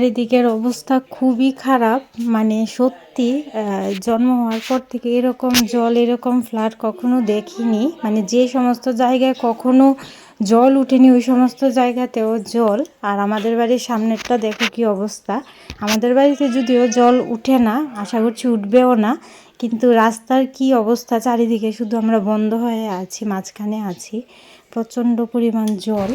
চারিদিকের অবস্থা খুবই খারাপ। মানে সত্যি জন্ম হওয়ার পর থেকে এরকম জল, এরকম ফ্লাড কখনো দেখিনি। মানে যে সমস্ত জায়গায় কখনো জল উঠেনি, ওই সমস্ত জায়গাতেও জল। আর আমাদের বাড়ির সামনেরটা দেখো কি অবস্থা। আমাদের বাড়িতে যদিও জল উঠে না, আশা করছি উঠবেও না, কিন্তু রাস্তার কি অবস্থা চারিদিকে শুধু আমরা বন্ধ হয়ে আছি, মাঝখানে আছি। প্রচণ্ড পরিমাণ জল।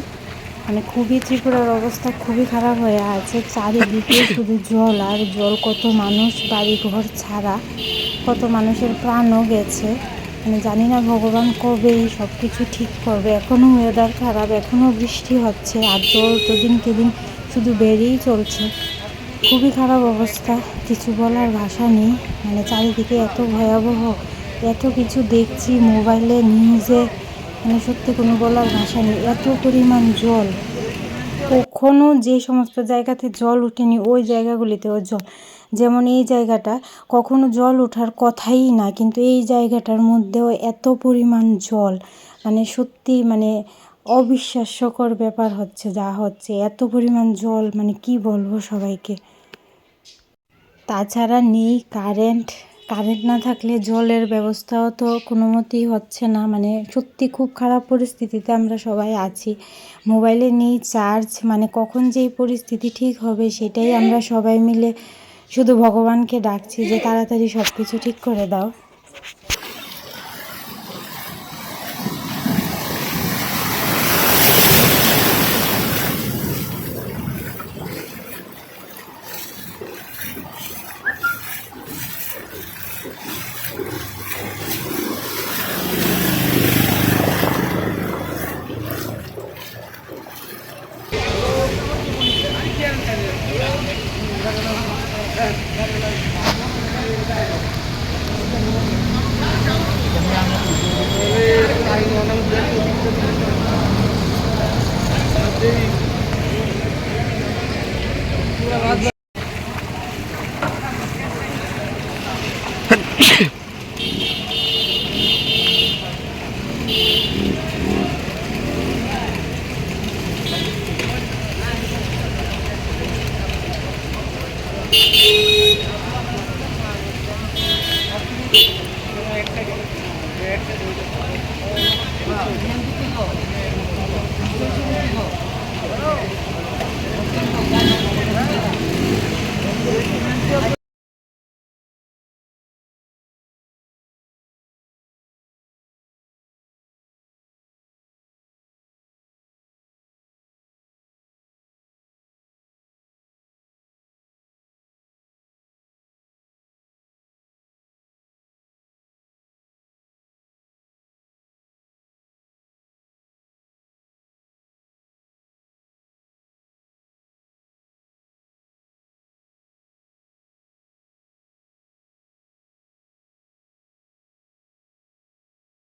মানে খুবই ত্রিপুরার অবস্থা খুবই খারাপ হয়ে আছে। চারিদিকে শুধু জল আর জল, কত মানুষ বাড়ি ঘর ছাড়া, কত মানুষের প্রাণও গেছে। মানে জানি না ভগবান কবে সব কিছু ঠিক করবে। এখনও ওয়েদার খারাপ এখনও বৃষ্টি হচ্ছে আর জল তো দিনকে দিন শুধু বেড়েই চলছে। খুবই খারাপ অবস্থা, কিছু বলার ভাষা নেই। মানে চারিদিকে এত ভয়াবহ, এত কিছু দেখছি, মোবাইলে নিউজে মানে সত্যি কোনো বলার ভাষা নেই। এত পরিমাণ জল। কখনো যে সমস্ত জায়গাতে জল ওঠেনি ওই জায়গাগুলিতেও জল। যেমন এই জায়গাটা, কখনো জল ওঠার কথাই না, কিন্তু এই জায়গাটার মধ্যেও এত পরিমাণ জল। মানে সত্যি মানে অবিশ্বাস্যকর ব্যাপার হচ্ছে, যা হচ্ছে। এত পরিমাণ জল মানে কি বলব সবাইকে? তাছাড়া নেই কারেন্ট। কারেন্ট না থাকলে জলের ব্যবস্থাও তো কোনো মতেই হচ্ছে না। মানে সত্যি খুব খারাপ পরিস্থিতিতে আমরা সবাই আছি। মোবাইলে নেই চার্জ মানে কখন যেই পরিস্থিতি ঠিক হবে সেটাই আমরা সবাই মিলে শুধু ভগবানকে ডাকছি যে তাড়াতাড়ি সব কিছু ঠিক করে দাও। eight.